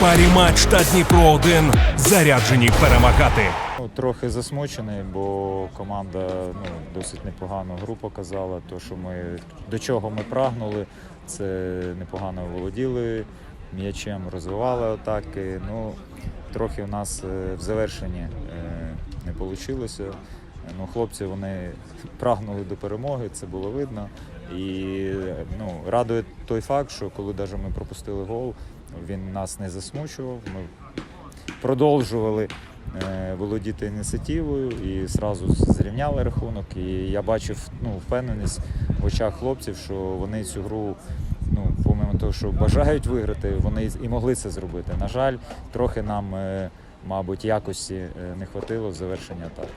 парі матч та Дніпро 1 заряджені перемагати. Ну, трохи засмучений, бо команда ну, досить непогану гру показала. То, що ми, до чого ми прагнули, це непогано володіли м'ячем, розвивали атаки. Ну, трохи в нас е, в завершенні е, не вийшло. Ну, хлопці вони прагнули до перемоги, це було видно. І ну, радує той факт, що коли навіть ми пропустили гол, він нас не засмучував. Ми продовжували е, володіти ініціативою і зразу зрівняли рахунок. І я бачив ну, впевненість в очах хлопців, що вони цю гру, ну, помимо того, що бажають виграти, вони і могли це зробити. На жаль, трохи нам, е, мабуть, якості е, не хватило в завершенні атаки.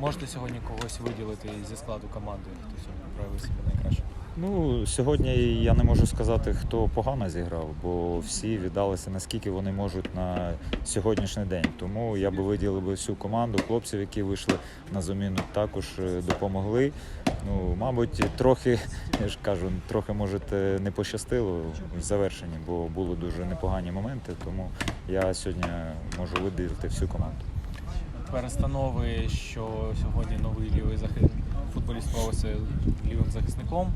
Можете сьогодні когось виділити зі складу команди, хто сьогодні проявив себе найкраще? Ну, сьогодні я не можу сказати, хто погано зіграв, бо всі віддалися наскільки вони можуть на сьогоднішній день. Тому я би виділив всю команду, хлопців, які вийшли на заміну, також е, допомогли. Ну, мабуть, трохи, я ж кажу, трохи може не пощастило в завершенні, бо були дуже непогані моменти. Тому я сьогодні можу виділити всю команду. Перестанови, що сьогодні новий лівий футболіст проводиться лівим захисником.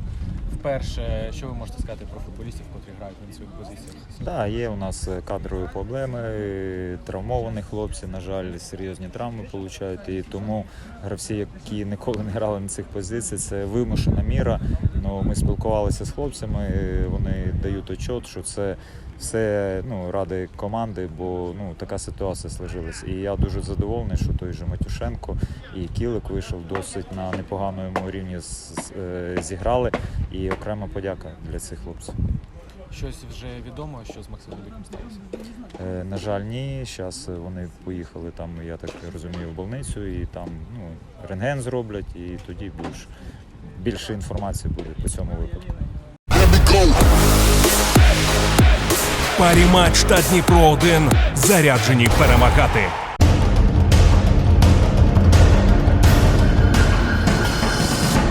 Вперше, що ви можете сказати про футболістів, котрі грають на цих позиціях? Так, є у нас е, кадрові проблеми, е, травмовані хлопці, на жаль, серйозні травми отримують. І тому гравці, які ніколи не грали на цих позиціях, це вимушена міра. Ну, ми спілкувалися з хлопцями, вони дають отчет, що це все ну, ради команди, бо ну, така ситуація сложилась. І я дуже задоволений, що той же Матюшенко і Кілик вийшов досить на непоганому рівні з- з- е, зіграли. І окрема подяка для цих хлопців. Щось вже відомо, що з Максимом Великим сталося? Е, На жаль, ні. Зараз вони поїхали там, я так розумію, в больницю, і там ну, рентген зроблять, і тоді більш, більше інформації буде по цьому випадку. Парі матч та Дніпро 1 заряджені перемагати.